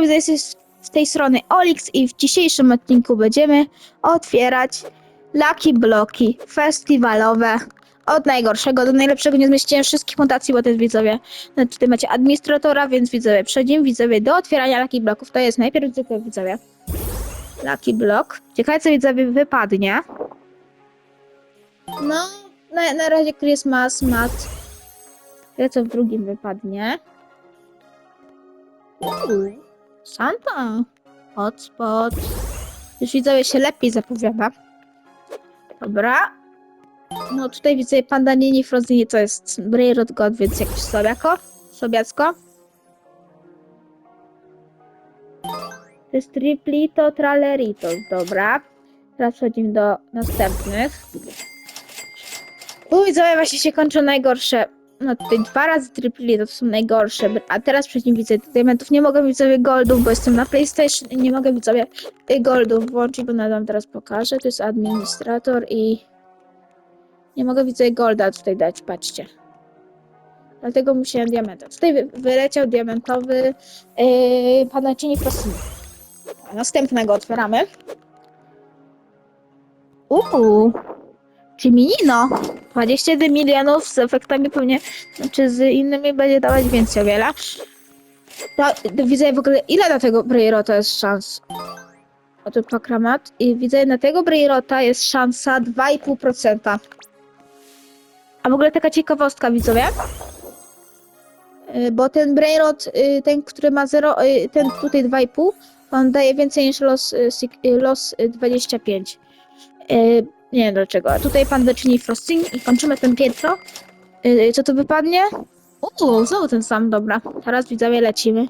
Widzę, jest z tej strony Olix i w dzisiejszym odcinku będziemy otwierać Lucky Bloki festiwalowe od najgorszego do najlepszego. Nie zmieściłem wszystkich mutacji, bo jest widzowie. No, tutaj macie administratora, więc widzowie, przechodzimy widzowie do otwierania Lucky Bloków. To jest najpierw tylko widzowie. Lucky Block. Ciekawe co widzowie wypadnie. No, na, na razie Christmas mat. Ciekawe co w drugim wypadnie. Uuu, Santa. Hotspot. Już widzowie się lepiej zapowiada. Dobra. No tutaj widzę Panda Nini Frozynie to jest Brayrod God, więc jakiś sobiako. Sobiacko. To jest Triplito Tralerito. Dobra. Teraz przechodzimy do następnych. Tu widzowie właśnie się kończą najgorsze. No tutaj dwa razy Triplito to są najgorsze. A teraz przed nim widzę diamentów. Nie mogę mieć sobie goldów, bo jestem na PlayStation i nie mogę y, goldów włączyć, bo nadal wam teraz pokażę. To jest administrator i nie mogę widzę golda tutaj dać, patrzcie. Dlatego musiałem diamenta. Tutaj wy- wyleciał diamentowy yy, Panacini Frostini. Następnego otwieramy. Uuu, Ciminino. 21 milionów z efektami pewnie, znaczy z innymi będzie dawać więcej o wiele. Widzę w ogóle, ile na tego Brayrota jest szans? O tu pakramat. I widzę, na tego Brayrota jest szansa 2,5%. A w ogóle taka ciekawostka, widzowie. Y, Bo ten Brainrod, y, ten, który ma 0, y, ten tutaj 2,5, on daje więcej niż los, los y, 25. Nie wiem dlaczego. A tutaj pan wyczyni frosting i kończymy ten piętro. Y, Co tu wypadnie? Uuu, znowu ten sam, dobra. Teraz widzowie lecimy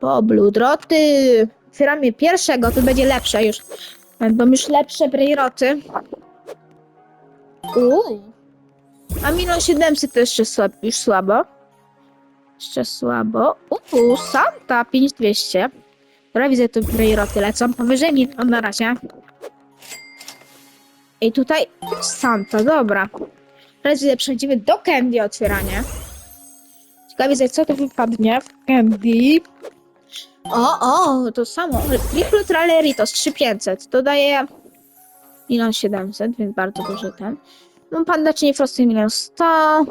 po bludroty. Otwieramy pierwszego, to będzie lepsze już. Będą już lepsze Brainroty. Uuu. A minus 700 to jeszcze słab, już słabo. Jeszcze słabo. Uuu, Santa 5200. Dobra, widzę tu Brejroty lecą. Powyżej milion na razie. I tutaj Santa, dobra. Teraz przejdziemy do Candy otwieranie. Ciekawe widzę, co to wypadnie w Candy. O, o, to samo. Triple Traleritos 3500. To daje milion 700, więc bardzo duży ten. Mam panda czy nie Frosty milion 100.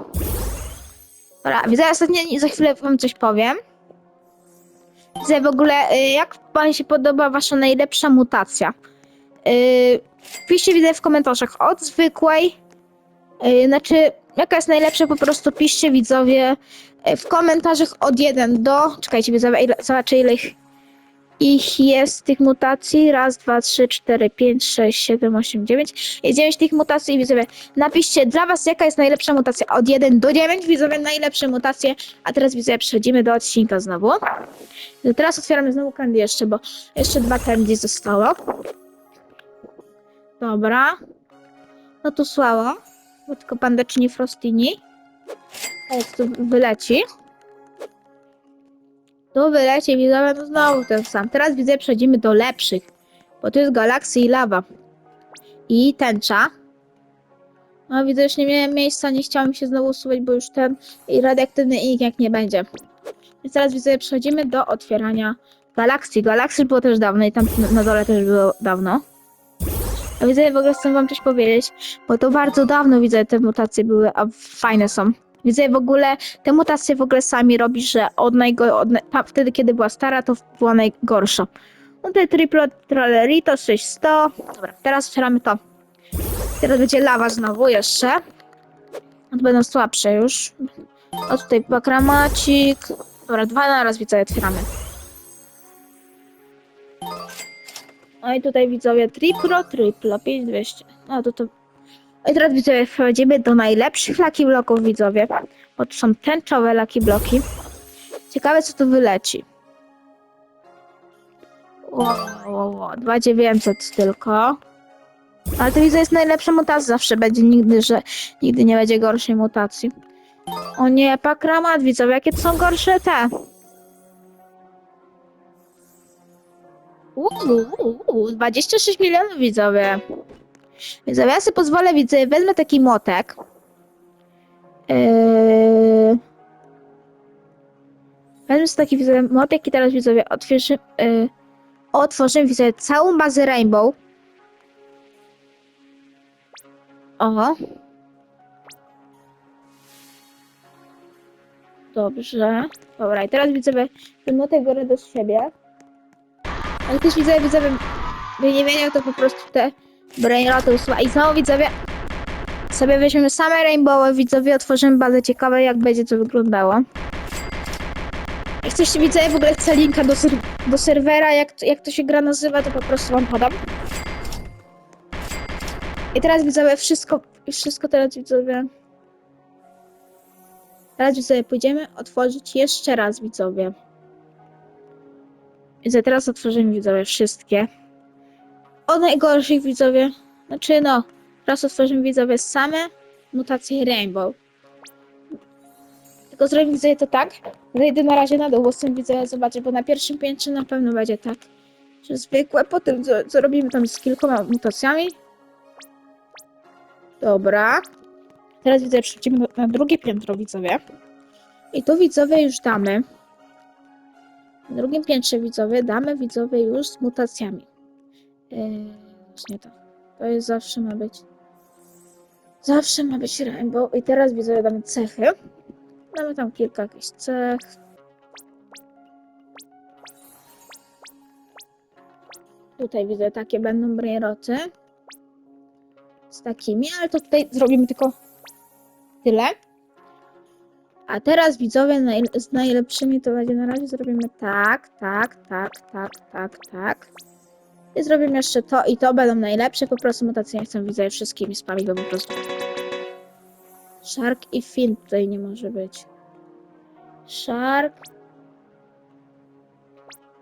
Dobra, widzę ostatnio, za chwilę wam coś powiem. Widzę w ogóle, y, jak wam się podoba wasza najlepsza mutacja. Yy, piszcie widzę w komentarzach od zwykłej. Yy, znaczy, jaka jest najlepsza, po prostu piszcie widzowie yy, w komentarzach od 1 do. Czekajcie, widzowie, ile, zobaczę ile ich, ich jest tych mutacji. Raz, dwa, trzy, cztery, pięć, sześć, siedem, osiem, dziewięć. Jest 9 tych mutacji, widzowie. Napiszcie dla was, jaka jest najlepsza mutacja. Od 1 do 9, widzowie, najlepsze mutacje. A teraz, widzowie, przechodzimy do odcinka znowu. No Teraz otwieramy znowu candy jeszcze, bo jeszcze dwa candy zostało. Dobra. No to słabo. Bo tylko nie Frostini. Jak tu wyleci. Tu wyleci, widzowie, no znowu ten sam. Teraz widzę, przechodzimy do lepszych. Bo tu jest Galaxy i Lava. I tęcza. No widzę, już nie miałem miejsca, nie chciałam się znowu usuwać, bo już ten radioaktywny ink jak nie będzie. Więc teraz widzę, przechodzimy do otwierania Galaxy. Galaxy było też dawno i tam na dole też było dawno. A widzę, w ogóle chcę wam coś powiedzieć, bo to bardzo dawno widzę, te mutacje były, a fajne są. Widzę w ogóle, te mutacje w ogóle sami robi, że od najgo, od, wtedy kiedy była stara, to była najgorsza. No te triple tralerito 600. Dobra, teraz otwieramy to. Teraz będzie lawa znowu jeszcze. Będą słabsze już. O tutaj bakramacik. Dobra, dwa na raz widzowie otwieramy. No i tutaj widzowie triplo, triplo, 5200. No to to... No i teraz widzowie wchodzimy do najlepszych Lucky Bloków widzowie. Bo to są tęczowe Lucky Bloki. Ciekawe co tu wyleci. Wow, wow, wow. 2900 tylko. Ale to widzę jest najlepsza mutacja zawsze będzie nigdy, że nigdy nie będzie gorszej mutacji. O nie, pakramat widzowie, jakie to są gorsze te. Uuu, 26 milionów widzowie. Widzowie, ja sobie pozwolę, widzę, wezmę taki motek. Yy... Wezmę sobie taki widzowie młotek i teraz widzowie otworzy, yy, otworzymy widzowie całą bazę Rainbow. O. Dobrze. Dobra, i teraz widzowie ten młotek biorę do siebie. Ale też widzowie, widzowie, by nie to po prostu te brainroty usuwa. I znowu widzowie, sobie weźmiemy same rainbowy, widzowie, otworzymy bazę ciekawe, jak będzie to wyglądało. Jak coś widzowie, w ogóle chcę linka do, ser do serwera, jak, to- jak to się gra nazywa, to po prostu wam podam. I teraz widzowie, wszystko, wszystko teraz widzowie. Teraz widzowie, pójdziemy otworzyć jeszcze raz widzowie. Widzę, teraz otworzymy widzowie wszystkie. O najgorszych widzowie. Znaczy no, teraz otworzymy widzowie same mutacje Rainbow. Tylko zrobimy widzowie to tak. Zejdę na razie na dół, bo chcę widzowie zobaczyć, bo na pierwszym piętrze na pewno będzie tak. Że zwykłe, potem co, co robimy tam z kilkoma mutacjami. Dobra. Teraz widzę, przechodzimy na drugie piętro widzowie. I tu widzowie już damy. Na drugim piętrze widzowie damy widzowie już z mutacjami. Yy, właśnie to. To jest zawsze ma być. Zawsze ma być rainbow. I teraz widzowie damy cechy. Damy tam kilka jakichś cech. Tutaj widzę takie będą brainroty. Z takimi, ale to tutaj zrobimy tylko tyle. A teraz widzowie najle- z najlepszymi to będzie na razie zrobimy tak, tak, tak, tak, tak, tak. I zrobimy jeszcze to i to będą najlepsze. Po prostu mutacje nie chcę widzę wszystkimi spamić, bo po prostu. Shark i Fin tutaj nie może być. Shark.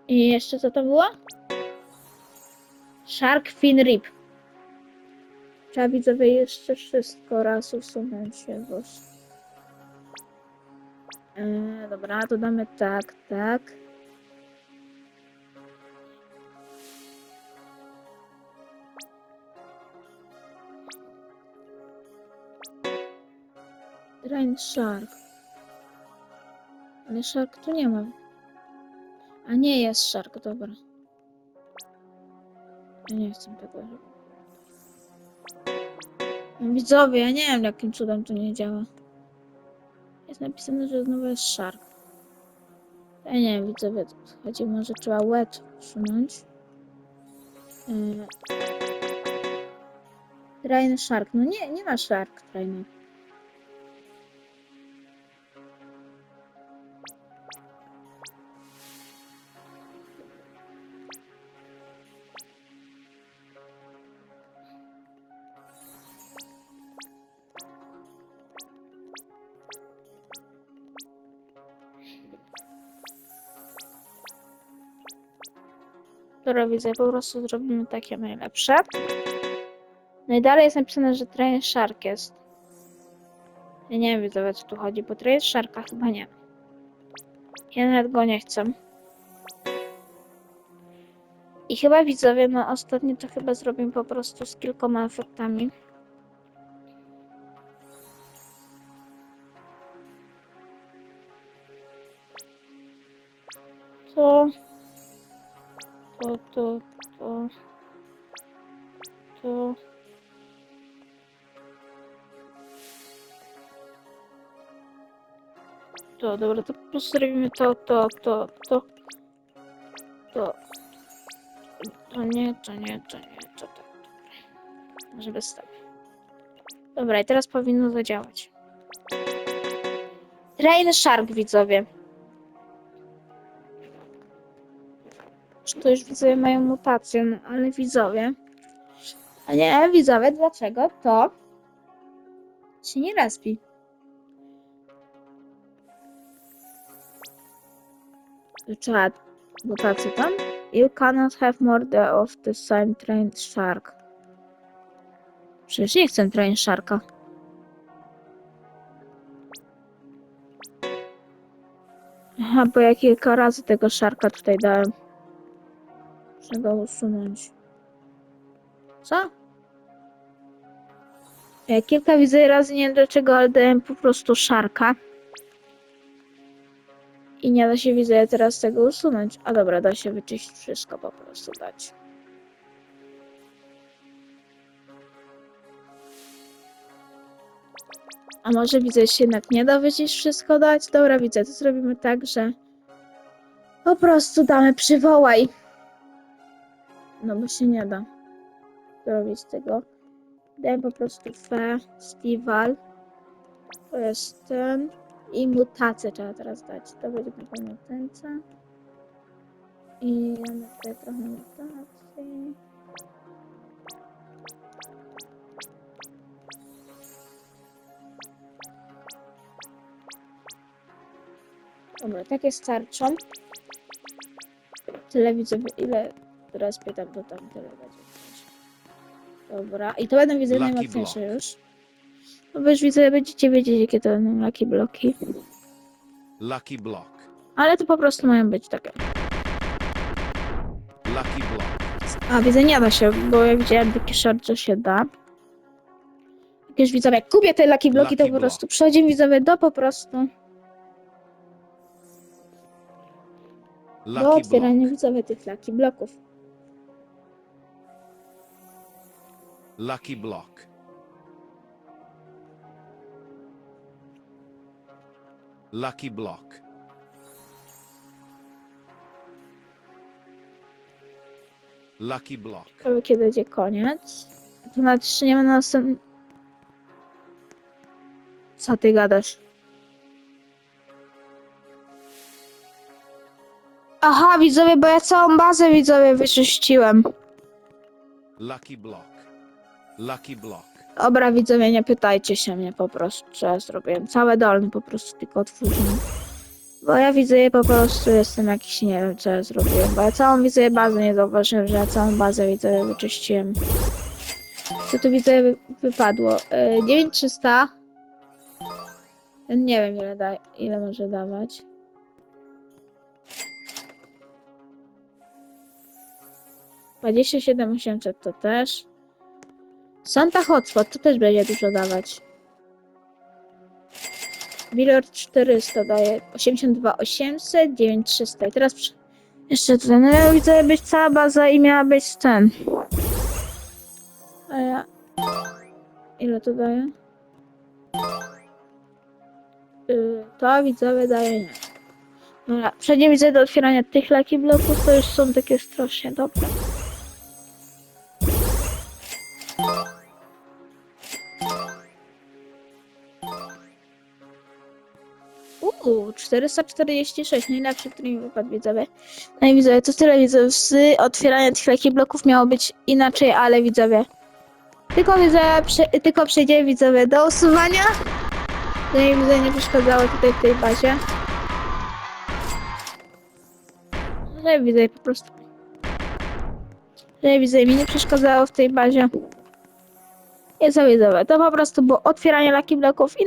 I jeszcze co to było? Shark, Fin, Rip. Trzeba widzowie jeszcze wszystko raz usunąć się, bo... Eee, dobra, to damy tak, tak. Drain Shark. Ale Shark tu nie ma. A nie jest Shark, dobra. Ja nie chcę tego. widzowie, ja nie wiem jakim cudem to nie działa. Jest napisane, że znowu jest Shark. Ja nie wiem, co chodzi. Może trzeba wet usunąć. Yy. Train Shark. No nie, nie ma Shark Traina. Dobra, widzę, po prostu zrobimy takie najlepsze. No i dalej jest napisane, że Train Shark jest. Ja nie wiem, widzowie, co tu chodzi, bo Train Sharka chyba nie. Ja nawet go nie chcę. I chyba widzowie, no ostatnio to chyba zrobimy po prostu z kilkoma efektami. To... To, to, to... To... To, dobra, to po prostu to, to, to, to, to, to nie, to nie, to nie, to tak, dobra. Żeby stać. Dobra, i teraz powinno zadziałać. Train Shark, widzowie. Czy to już widzowie mają mutację, no ale widzowie. A nie, widzowie, dlaczego to się nie respi? Trzeba mutację tam. You cannot have more of the same trained shark. Przecież nie chcę train sharka. Aha, bo ja kilka razy tego szarka tutaj dałem. Go usunąć. Co? Ja kilka widzę razy, nie wiem dlaczego, ale po prostu szarka. I nie da się widzę teraz tego usunąć. A dobra, da się wyczyścić wszystko po prostu dać. A może widzę, się jednak nie da wyczyścić wszystko dać? Dobra, widzę, to zrobimy tak, że po prostu damy przywołaj. No bo się nie da zrobić tego. Dałem po prostu festiwal. To jest ten. I mutację trzeba teraz dać. To będzie na pewno. I mamy tutaj trochę mutacji. Dobra, takie starczą. Tyle widzę, ile teraz pytam, to tam tyle będzie. Dobra, i to będą widzę Lucky najmocniejsze block. już. No bo już widzę, będziecie wiedzieć, jakie to będą lucky bloki. Lucky block. Ale to po prostu mają być takie. Lucky block. A, widzę, nie da się, bo ja widziałem taki short, że się da. Jak już widzowie, jak kupię te lucky bloki, to Lucky po block. prostu przechodzimy widzowie do po prostu do Lucky block. otwierania widzowie tych lucky bloków. Lucky block. Lucky block. Lucky block. Ciekawe, kiedy będzie koniec. To ma na następny... Co ty gadasz? Aha, widzowie, bo ja całą bazę widzowie wyczyściłem. Lucky block. Lucky block. Dobra, widzowie, nie pytajcie się mnie po prostu, co ja zrobiłem. Całe dolne po prostu tylko otworzyłem. Bo ja widzę je po prostu, jestem jakiś, nie wiem, co ja zrobiłem. Bo ja całą widzę bazę nie zauważyłem, że ja całą bazę widzę wyczyściłem. Co tu widzę wy- wypadło? Yy, 9300. Nie wiem, ile, da, ile może dawać. Dwadzieścia siedem osiemset to też. Santa Hotspot to też będzie dużo dawać. Billard 400 daje 82 800, 9300 i teraz jeszcze tutaj, no ja widzę być cała baza i miała być ten. A ja... Ile to daje? Yy, to widzowie daje nie. Dobra, przejdziemy widzę do otwierania tych lucky bloków, to już są takie strasznie dobre. 446, najlepszy, który mi wypadł widzowie. No i widzowie, to tyle widzowie, z otwierania tych lekich bloków miało być inaczej, ale widzowie. Tylko widzowie, prze, tylko przejdziemy widzowie do usuwania. To mi widzowie nie przeszkadzało tutaj w tej bazie. Że widzowie po prostu. Że widzowie mi nie przeszkadzało w tej bazie. I co widzowie, to po prostu było otwieranie lucky bloków i